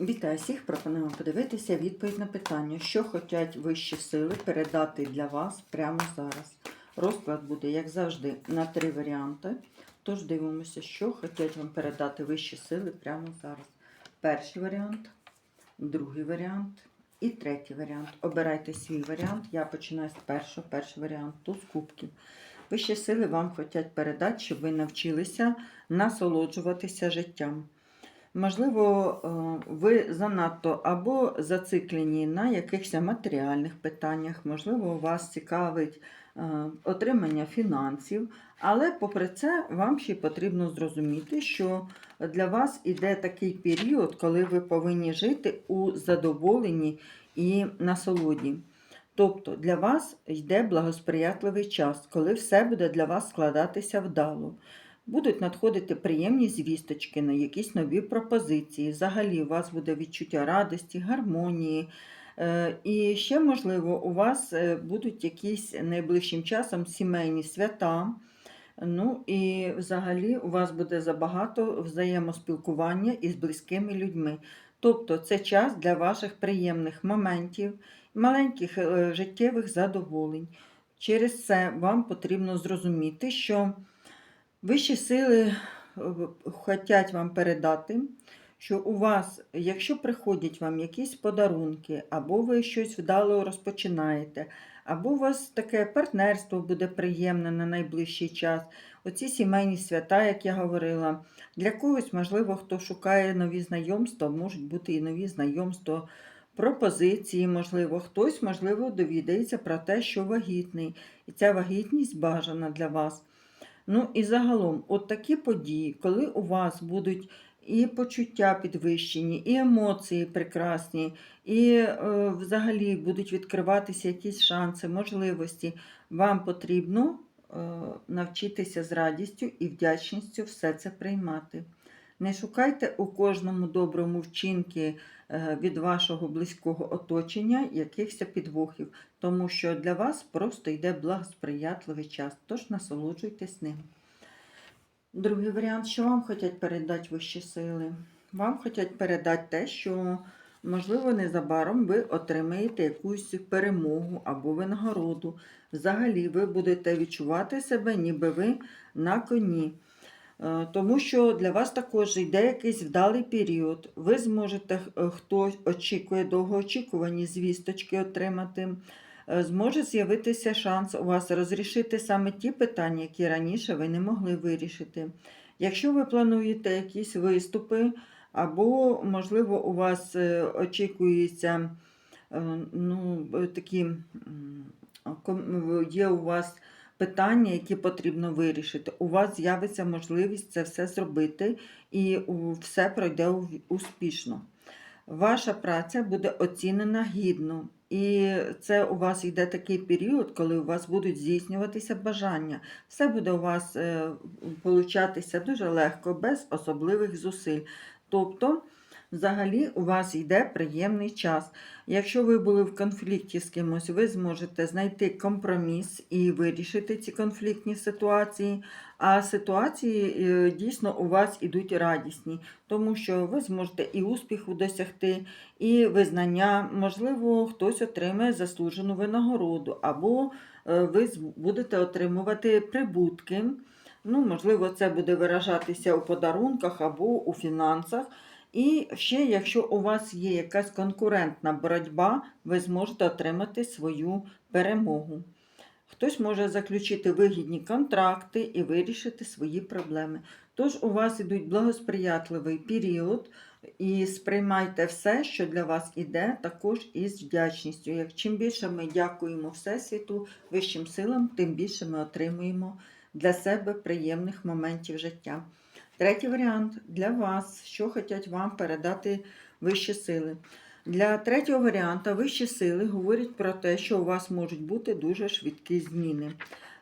Вітаю всіх! Пропонуємо подивитися відповідь на питання, що хочуть вищі сили передати для вас прямо зараз. Розклад буде, як завжди, на три варіанти. Тож дивимося, що хочуть вам передати вищі сили прямо зараз. Перший варіант, другий варіант і третій варіант. Обирайте свій варіант. Я починаю з першого. Перший варіант туз кубків. Вищі сили вам хочуть передати, щоб ви навчилися насолоджуватися життям. Можливо, е, ви занадто або зациклені на якихось матеріальних питаннях, можливо, вас цікавить е, отримання фінансів, але попри це, вам ще потрібно зрозуміти, що для вас іде такий період, коли ви повинні жити у задоволенні і насолоді. Тобто для вас йде благосприятливий час, коли все буде для вас складатися вдало. Будуть надходити приємні звісточки на якісь нові пропозиції. Взагалі, у вас буде відчуття радості, гармонії. Е, І ще, можливо, у вас е, будуть якісь найближчим часом сімейні свята. Ну і взагалі у вас буде забагато взаємоспілкування із близькими людьми. Тобто це час для ваших приємних моментів, маленьких е, життєвих задоволень. Через це вам потрібно зрозуміти, що Вищі сили хочуть вам передати, що у вас, якщо приходять вам якісь подарунки, або ви щось вдало розпочинаєте, або у вас таке партнерство буде приємне на найближчий час, оці сімейні свята, як я говорила, для когось, можливо, хто шукає нові знайомства, можуть бути і нові знайомства. Пропозиції, можливо, хтось, можливо, довідається про те, що вагітний, і ця вагітність бажана для вас. Ну і загалом, от такі події, коли у вас будуть і почуття підвищені, і емоції прекрасні, і е, взагалі будуть відкриватися якісь шанси, можливості, вам потрібно е, навчитися з радістю і вдячністю все це приймати. Не шукайте у кожному доброму вчинки від вашого близького оточення якихось підвохів, тому що для вас просто йде благосприятливий час, тож насолоджуйтесь ним. Другий варіант, що вам хочуть передати вищі сили? Вам хочуть передати те, що, можливо, незабаром ви отримаєте якусь перемогу або винагороду. Взагалі, ви будете відчувати себе, ніби ви на коні. Е, Тому що для вас також йде якийсь вдалий період. Ви зможете, е, хто очікує довгоочікувані звісточки отримати, е, зможе з'явитися шанс у вас розрішити саме ті питання, які раніше ви не могли вирішити. Якщо ви плануєте якісь виступи, або, можливо, у вас очікується ну, такі є у вас питання, які потрібно вирішити. У вас з'явиться можливість це все зробити, і все пройде успішно. Ваша праця буде оцінена гідно. І це у вас йде такий період, коли у вас будуть здійснюватися бажання. Все буде у вас е, получатися дуже легко, без особливих зусиль. Тобто, взагалі, у вас йде приємний час. Якщо ви були в конфлікті з кимось, ви зможете знайти компроміс і вирішити ці конфліктні ситуації. А ситуації е, дійсно у вас ідуть радісні, тому що ви зможете і успіху досягти, і визнання. Можливо, хтось отримає заслужену винагороду, або е, ви будете отримувати прибутки. Ну, можливо, це буде виражатися у подарунках або у фінансах. І ще, якщо у вас є якась конкурентна боротьба, ви зможете отримати свою перемогу. Хтось може заключити вигідні контракти і вирішити свої проблеми. Тож у вас ідуть благосприятливий період, і сприймайте все, що для вас іде, також із вдячністю. Як чим більше ми дякуємо Всесвіту, вищим силам, тим більше ми отримуємо для себе приємних моментів життя. Третій варіант для вас, що хочуть вам передати вищі сили. Для третього варіанта вищі сили говорять про те, що у вас можуть бути дуже швидкі зміни.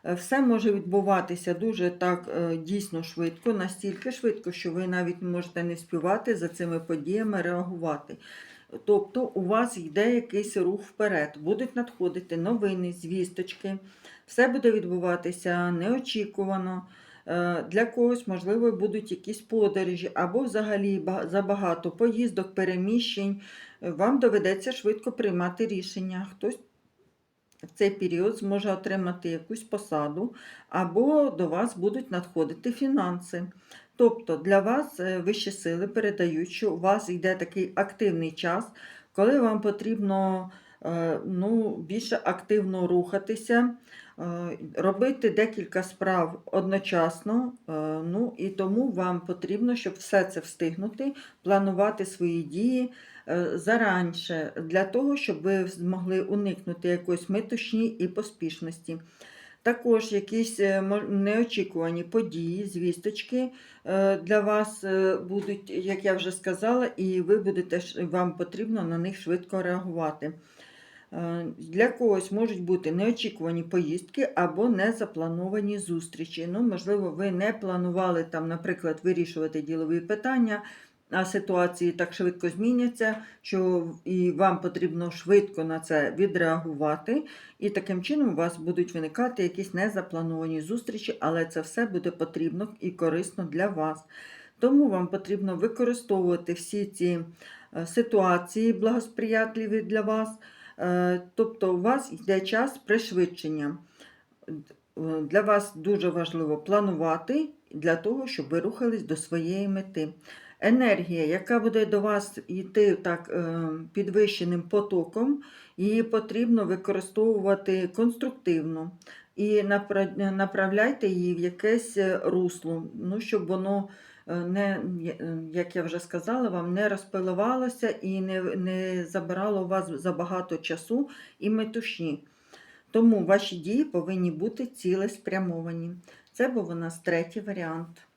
Е, Все може відбуватися дуже так е, дійсно швидко, настільки швидко, що ви навіть можете не співати за цими подіями реагувати. Тобто у вас йде якийсь рух вперед, будуть надходити новини, звісточки, все буде відбуватися неочікувано. Е, Для когось, можливо, будуть якісь подорожі або взагалі забагато поїздок, переміщень. Е, Вам доведеться швидко приймати рішення. Хтось в цей період зможе отримати якусь посаду, або до вас будуть надходити фінанси. Тобто для вас е, вищі сили передають, що у вас йде такий активний час, коли вам потрібно ну, більше активно рухатися, робити декілька справ одночасно. е, Ну, і тому вам потрібно, щоб все це встигнути, планувати свої дії е, заранше, для того, щоб ви змогли уникнути якоїсь метушні і поспішності. Також якісь е, неочікувані події, звісточки е, для вас е, будуть, як я вже сказала, і ви будете вам потрібно на них швидко реагувати. Е, Для когось можуть бути неочікувані поїздки або незаплановані зустрічі. Ну, можливо, ви не планували там, наприклад, вирішувати ділові питання, а ситуації так швидко зміняться, що і вам потрібно швидко на це відреагувати. І таким чином у вас будуть виникати якісь незаплановані зустрічі, але це все буде потрібно і корисно для вас. Тому вам потрібно використовувати всі ці е, ситуації благосприятливі для вас. Е, Тобто у вас йде час пришвидшення. Е, Для вас дуже важливо планувати для того, щоб ви рухались до своєї мети. Енергія, яка буде до вас йти так е, підвищеним потоком, її потрібно використовувати конструктивно і напра- направляйте її в якесь русло, ну, щоб воно не, е, як я вже сказала, вам не розпиливалося і не, не забирало у вас забагато часу і метушні. Тому ваші дії повинні бути цілеспрямовані. Це був у нас третій варіант.